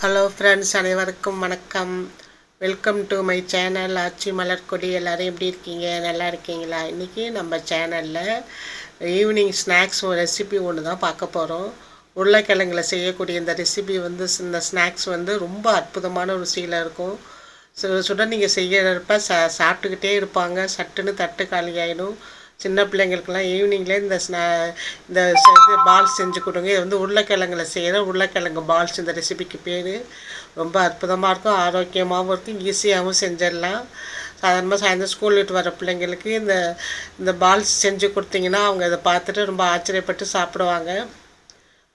Hello friends அனைவருக்கும் வணக்கம். Welcome to my channel Aachi Malarkodi. எல்லோரும் எப்படி இருக்கீங்க? நல்லா இருக்கீங்களா? இன்றைக்கி நம்ம சேனலில் ஈவினிங் ஸ்நாக்ஸ் ரெசிபி ஒன்று தான் பார்க்க போகிறோம் உருளைக்கிழங்குல செய்யக்கூடிய இந்த ரெசிபி வந்து இந்த ஸ்நாக்ஸ் வந்து ரொம்ப அற்புதமான ருசியில் இருக்கும். சுட நீங்கள் செய்யறப்ப சா சாப்பிட்டுக்கிட்டே இருப்பாங்க. சட்டுன்னு தட்டு காலி ஆகிடும் சின்ன பிள்ளைங்களுக்கெல்லாம் ஈவினிங்லேயே இந்த ஸ்நா இந்த ச- இது பால் செஞ்சு கொடுங்க. இது வந்து உருளைக்கிழங்குல செய்கிற உருளைக்கிழங்கு பால்ஸ் இந்த ரெசிபிக்கு பேர். ரொம்ப அற்புதமாக இருக்கும். ஆரோக்கியமாகவும் இருக்கும். ஈஸியாகவும் செஞ்சிடலாம். சாதாரணமாக சாயந்தரம் ஸ்கூல் விட்டு வர பிள்ளைங்களுக்கு இந்த இந்த பால்ஸ் செஞ்சு கொடுத்தீங்கன்னா அவங்க இதை பார்த்துட்டு ரொம்ப ஆச்சரியப்பட்டு சாப்பிடுவாங்க.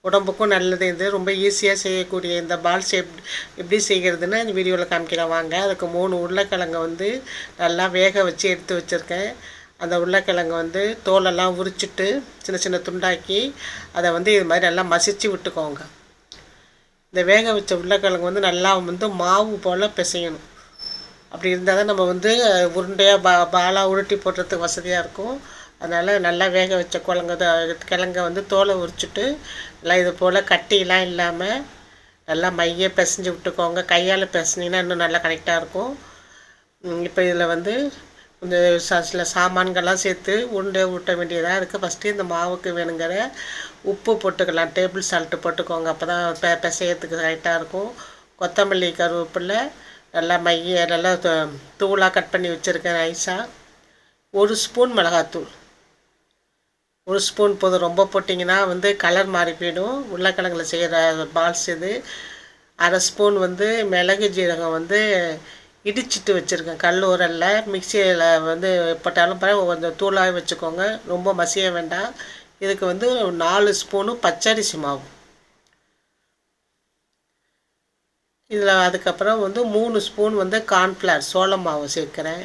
உடம்புக்கும் நல்லது இது. ரொம்ப ஈஸியாக செய்யக்கூடிய இந்த பால்ஸ் எப் எப்படி செய்கிறதுன்னு இந்த வீடியோவில் காமிக்கிறேன். வாங்க. அதுக்கு மூணு உருளைக்கிழங்கை வந்து நல்லா வேக வச்சு எடுத்து வச்சுருக்கேன். அந்த உருளைக்கிழங்கு வந்து தோலெல்லாம் உரிச்சிட்டு சின்ன சின்ன துண்டாக்கி அதை வந்து இது மாதிரி நல்லா மசிச்சு விட்டுக்கோங்க. இந்த வேக வச்ச உருளைக்கிழங்கு வந்து நல்லா வந்து மாவு போல் பிசையணும். அப்படி இருந்தால் தான் நம்ம வந்து உருண்டையாக பா பாலாக உருட்டி போடுறதுக்கு வசதியாக இருக்கும். அதனால் நல்லா வேக வச்ச குழங்கு கிழங்க வந்து தோலை உரிச்சிட்டு நல்லா இது போல் கட்டிலாம் இல்லாமல் நல்லா மைய பிசைஞ்சு விட்டுக்கோங்க. கையால் பிசைஞ்சிங்கன்னா இன்னும் நல்லா கரெக்டாக இருக்கும். இப்போ இதில் வந்து இந்த ச சில சாமான்கள்லாம் சேர்த்து உருண்டை ஊட்ட வேண்டியதாக இருக்குது. ஃபஸ்ட்டு இந்த மாவுக்கு வேணுங்கிற உப்பு போட்டுக்கலாம். டேபிள் சால்ட்டு போட்டுக்கோங்க. அப்போ தான் பெ பிசையத்துக்கு ரைட்டாக இருக்கும். கொத்தமல்லி கருவேப்பிலை நல்லா மைய நல்லா தூளாக கட் பண்ணி வச்சுருக்கேன் நைஸாக ஒரு ஸ்பூன் மிளகாத்தூள். ஒரு ஸ்பூன் போதும். ரொம்ப போட்டிங்கன்னா வந்து கலர் மாறி போயிடும். உருளைக்கிழங்குல செய்கிற பால்ஸ் இது. அரை ஸ்பூன் வந்து மிளகு ஜீரகம் வந்து இடிச்சிட்டு வச்சுருக்கேன். கல் உரல்ல. மிக்சியில் வந்து எப்பட்டாலும் பரவாயில்ல. கொஞ்சம் தூளாக வச்சுக்கோங்க. ரொம்ப மசிய வேண்டாம். இதுக்கு வந்து நாலு ஸ்பூனு பச்சரிசி மாவு. இதில் அதுக்கப்புறம் வந்து மூணு ஸ்பூன் வந்து கார்ன்ஃப்ளவர். சோள மாவு சேர்க்குறேன்.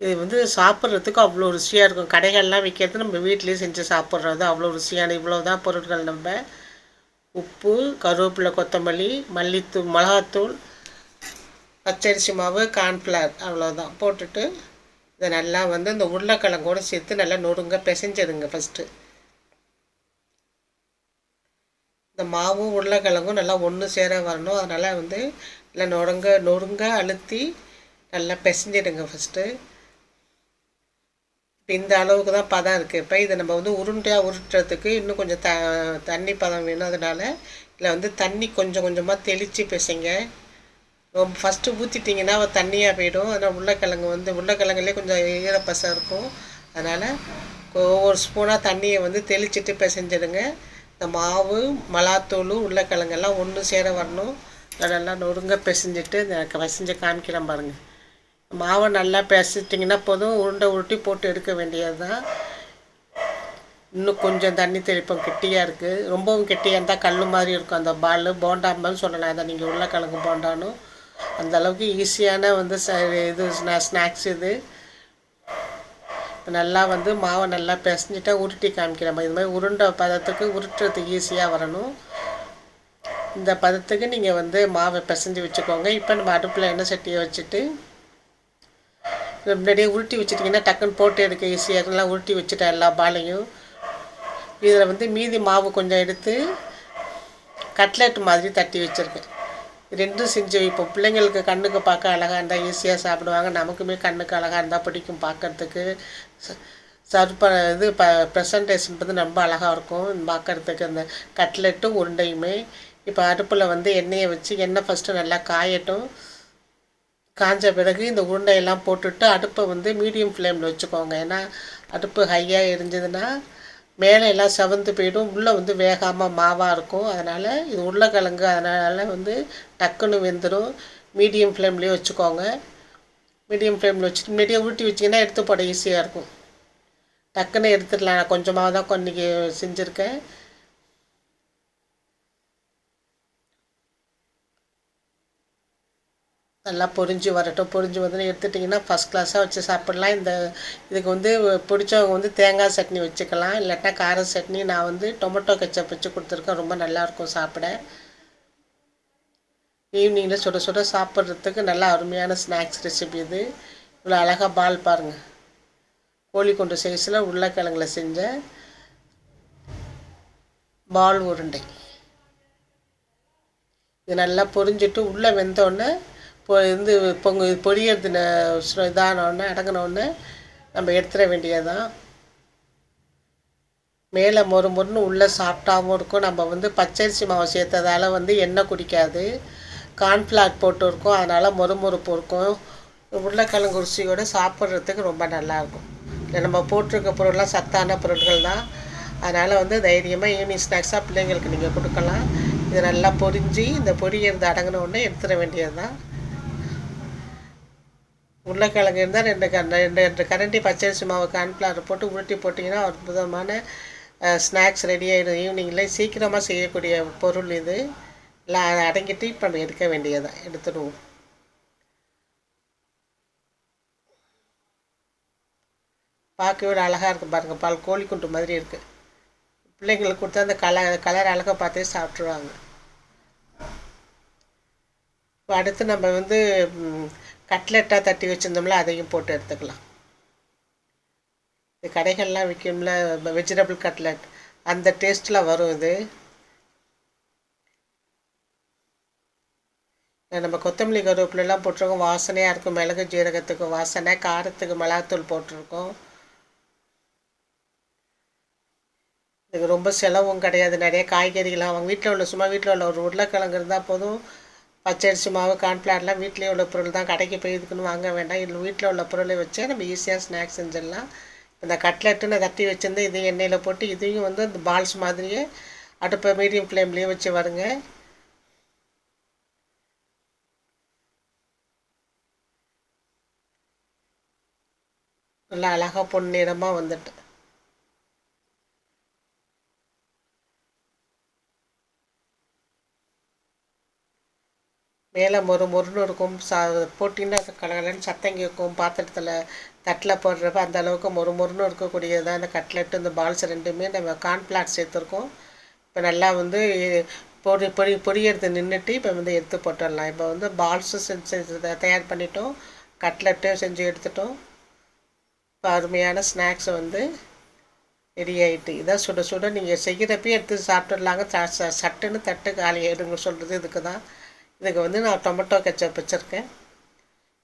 இது வந்து சாப்பிட்றதுக்கு அவ்வளோ ருசியாக இருக்கும். கடைகள்லாம் விற்கிறது நம்ம வீட்டிலேயே செஞ்சு சாப்பிட்றது அவ்வளோ ருசியான இவ்வளோ தான் பொருட்கள் நம்ம. உப்பு கருவேப்பிலை கொத்தமல்லி மல்லித்தூள் மிளகாத்தூள் பச்சரிசி மாவு கார்ன்ஃப்ளவர் அவ்வளோதான் போட்டுட்டு இதை நல்லா வந்து இந்த உருளைக்கிழங்கோடு சேர்த்து நல்லா நொறுங்க பிசைஞ்சிடுங்க ஃபஸ்ட்டு இந்த மாவும் உருளைக்கிழங்கும் நல்லா ஒன்று சேர வரணும். அதனால் வந்து நல்லா நொறுங்க நொறுங்க அழுத்தி நல்லா பிசைஞ்சிடுங்க ஃபஸ்ட்டு இப்போ இந்த அளவுக்கு தான் பதம் இருக்குது இப்போ இதை நம்ம வந்து உருண்டையாக உருட்டுறதுக்கு இன்னும் கொஞ்சம் த தண்ணி பதம் வேணும். அதனால் இதில் வந்து தண்ணி கொஞ்சம் கொஞ்சமாக தெளித்து பிசைங்க. ஃபஸ்ட்டு ஊற்றிட்டிங்கன்னா தண்ணியாக போயிடும். அதனால் உருளைக்கிழங்கு வந்து உருளைக்கிழங்குலேயே கொஞ்சம் ஈரப்பசம் இருக்கும். அதனால் ஒவ்வொரு ஸ்பூனாக தண்ணியை வந்து தெளிச்சிட்டு பிசைஞ்சிடுங்க. இந்த மாவு மலாத்தூள் உருளைக்கிழங்கெல்லாம் ஒன்று சேர வரணும். நல்லா நொறுங்க பிசைஞ்சிட்டு இந்த பிசைஞ்சு காமிக்கிறேன் பாருங்கள் மாவை நல்லா பிசைச்சிட்டிங்கன்னா போதும். உருண்டை உருட்டி போட்டு எடுக்க வேண்டியது தான் இன்னும் கொஞ்சம் தண்ணி தெளிப்போம். கெட்டியாக இருக்குது ரொம்பவும் கெட்டியாக இருந்தால் கல் மாதிரி இருக்கும். அந்த பால் போண்டா மாதிரி சொல்லலாம். அதை நீங்கள் உருளைக்கிழங்கு போண்டானும் அந்த அளவுக்கு ஈஸியான வந்து ச இது ஸ்நாக்ஸ் இது. நல்லா வந்து மாவை நல்லா பிசைஞ்சிட்டா உருட்டி காமிக்கிறேன். இது மாதிரி உருண்டை பதத்துக்கு உருட்டுறதுக்கு ஈஸியாக வரணும். இந்த பதத்துக்கு நீங்கள் வந்து மாவை பிசைஞ்சு வச்சுக்கோங்க. இப்போ நம்ம அடுப்பில் எண்ணெய் சட்டியை வச்சுட்டு முன்னாடியே உருட்டி வச்சுட்டிங்கன்னா டக்குன்னு போட்டு எடுக்க ஈஸியாக நல்லா உருட்டி வச்சுட்டேன் எல்லா பாலையும். இதில் வந்து மீதி மாவு கொஞ்சம் எடுத்து கட்லெட் மாதிரி தட்டி வச்சுருக்கேன். ரெண்டும் செஞ்சு வைப்போம் பிள்ளைங்களுக்கு கண்ணுக்கு பார்க்க அழகாக இருந்தால் ஈஸியாக சாப்பிடுவாங்க. நமக்குமே கண்ணுக்கு அழகாக இருந்தால் பிடிக்கும் பார்க்கறதுக்கு. சர்வ் ப இது ப ப்ரெசன்டேஷன் வந்து ரொம்ப அழகாக இருக்கும். பார்க்கறதுக்கு அந்த கட்லெட்டும் உருண்டையுமே. இப்போ அடுப்பில் வந்து எண்ணெயை வச்சு எண்ணெய் ஃபஸ்ட்டு நல்லா காயட்டும். காஞ்ச பிறகு இந்த உருண்டையெல்லாம் போட்டுட்டு அடுப்பை வந்து மீடியம் ஃப்ளேமில் வச்சுக்கோங்க. ஏன்னா அடுப்பு ஹையாக எரிஞ்சதுன்னா மேலே எல்லாம் செவந்து போயிடும். உள்ளே வந்து வேகாமல் மாவாக இருக்கும். அதனால் இது உருளைக்கிழங்கு. அதனால் வந்து டக்குன்னு வெந்துடும் மீடியம் ஃப்ளேம்லேயே வச்சுக்கோங்க. மீடியம் ஃப்ளேமில் வச்சுட்டு மீடியம் ஊட்டி வச்சிங்கன்னா எடுத்து போட ஈஸியாக இருக்கும். டக்குன்னு எடுத்துடலாம். நான் கொஞ்சமாக தான் இன்றைக்கி செஞ்சுருக்கேன். நல்லா பொரிஞ்சு வரட்டும். பொரிஞ்சு வந்து எடுத்துட்டிங்கன்னா ஃபஸ்ட் கிளாஸாக வச்சு சாப்பிட்லாம். இந்த இதுக்கு வந்து பிடிச்சவங்க வந்து தேங்காய் சட்னி வச்சுக்கலாம். இல்லாட்டா கார சட்னி நான் வந்து டொமேட்டோ கெச்சப் வச்சு கொடுத்துருக்கேன். ரொம்ப நல்லாயிருக்கும் சாப்பிட. ஈவினிங்கில் சுட சுட சாப்பிட்றதுக்கு நல்லா அருமையான ஸ்நாக்ஸ் ரெசிபி இது. இவ்வளோ அழகாக பால் பாருங்கள் கோழி கொண்டு சைஸில் உருளைக்கிழங்குல செஞ்ச பால் உருண்டை. இது நல்லா பொரிஞ்சிட்டு உள்ளே வெந்தோடனே இது பொங்கு பொரியறது இதானோடனே அடங்கினோடனே நம்ம எடுத்துட வேண்டியதான் மேலே மொறு மொறுன்னு உள்ளே சாப்பிட்டாவும் இருக்கும். நம்ம வந்து பச்சரிசி மாவு சேர்த்ததால் வந்து எண்ணெய் குடிக்காது. கார்ன்ஃப்ளாக் போட்டு இருக்கும். அதனால் மொறுமொறுப்பு இருக்கும். உருளைக்கிழங்கு ருசியோடு சாப்பிட்றதுக்கு ரொம்ப நல்லாயிருக்கும் இல்லை நம்ம போட்டிருக்க பொருள்லாம் சத்தான பொருட்கள் தான். அதனால் வந்து தைரியமாக ஈவினிங் ஸ்நாக்ஸாக பிள்ளைங்களுக்கு நீங்கள் கொடுக்கலாம். இது நல்லா பொரிஞ்சு இந்த பொரியறது அடங்கின உடனே எடுத்துட வேண்டியது தான் உருளைக்கிழங்கு இருந்தால் ரெண்டு க ரெண்டு ரெண்டு கரண்டி பச்சரிசி மாவு கார்ன்ஃப்ளவர் போட்டு உருட்டி போட்டிங்கன்னா அற்புதமான ஸ்நாக்ஸ் ரெடி ஆகிடும் ஈவினிங்கில் சீக்கிரமாக செய்யக்கூடிய பொருள் இது. இல்லை அடங்கிட்டு இப்போ எடுக்க வேண்டியதான் எடுத்துடுவோம். பார்க்கவே அழகாக இருக்குது பாருங்கள் பால் கோழி குண்டு மாதிரி இருக்குது பிள்ளைங்களுக்கு கொடுத்தா அந்த கலர் கலர் அழகாக பார்த்தே சாப்பிட்ருவாங்க இப்போ அடுத்து நம்ம வந்து கட்லெட்டாக தட்டி வச்சுருந்தோம்ல அதையும் போட்டு எடுத்துக்கலாம். இது கடைகள்லாம் விற்கும்ல வெஜிடபிள் கட்லெட் அந்த டேஸ்ட்டில் வரும் இது. நம்ம கொத்தமல்லி கருவேப்பிலெலாம் போட்டிருக்கோம். வாசனையாக இருக்கும். மிளகு ஜீரகத்துக்கு வாசனை காரத்துக்கு மிளகாத்தூள் போட்டிருக்கோம். இதுக்கு ரொம்ப செலவும் கிடையாது. நிறைய காய்கறிகள்லாம் அவங்க வீட்டில் உள்ள சும்மா வீட்டில் உள்ள ஒரு உருளைக்கிழங்கு இருந்தால் போதும். பச்சரிசி மாவு கார்ன்ஃப்ளவர்லாம் வீட்டிலே உள்ள பொருள் தான். கடைக்கு போய் இதுக்குன்னு வாங்க வேண்டாம். இல்லை வீட்டில் உள்ள பொருளை வச்சே நம்ம ஈஸியாக ஸ்நாக்ஸ் செஞ்சிடலாம். இந்த கட்லெட்டுன்னு தட்டி வச்சுருந்து இதையும் எண்ணெயில் போட்டு இதையும் வந்து இந்த பால்ஸ் மாதிரியே அடுப்பை மீடியம் ஃப்ளேம்லேயே வச்சு வருங்க. நல்லா அழகாக பொன்னிறமாக வந்துட்டு மேலே மொறு மொறுன்னு இருக்கும். சா போட்டிங்கன்னா கலகலன்னு சத்தம் கேட்கும். பாத்திரத்தில் தட்டில் போடுறப்ப அந்த அளவுக்கு மொறு மொறுன்னு இருக்கக்கூடியது தான். இந்த கட்லெட்டு இந்த பால்ஸ் ரெண்டுமே நம்ம கார்ன்ஃப்ளாக்ஸ் சேர்த்துருக்கோம் இப்போ நல்லா வந்து பொடி பொடி பொடியெடுத்து நின்றுட்டு இப்போ வந்து எடுத்து போட்டுடலாம். இப்போ வந்து பால்ஸும் செஞ்சு தயார் பண்ணிட்டோம். கட்லெட்டும் செஞ்சு எடுத்துட்டோம். இப்போ அருமையான ஸ்நாக்ஸை வந்து ரெடி ஆகிட்டு இதான் சுட சுட நீங்கள் செய்கிறப்பே எடுத்து சாப்பிட்டுடலாங்க. சட்டுன்னு தட்டு காலி ஆகிடுங்க சொல்கிறது இதுக்கு தான். இதுக்கு வந்து நான் டொமேட்டோ கெச்சப் வச்சுருக்கேன்.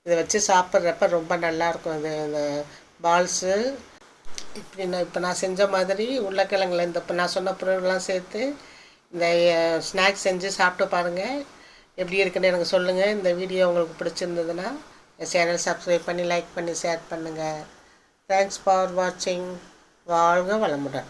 இதை வச்சு சாப்பிட்றப்ப ரொம்ப நல்லாயிருக்கும் இது இந்த பால்ஸு. இப்படி நான் இப்போ நான் செஞ்ச மாதிரி உருளைக்கிழங்குல இந்த இப்போ நான் சொன்ன பொருள்லாம் சேர்த்து இந்த ஸ்நாக்ஸ் செஞ்சு சாப்பிட்டு பாருங்கள் எப்படி இருக்குன்னு எனக்கு சொல்லுங்கள் இந்த வீடியோ உங்களுக்கு பிடிச்சிருந்ததுன்னா சேனல் சப்ஸ்கிரைப் பண்ணி லைக் பண்ணி ஷேர் பண்ணுங்கள் தேங்க்ஸ் ஃபார் வாட்சிங் வாழ்க வளமுடன்.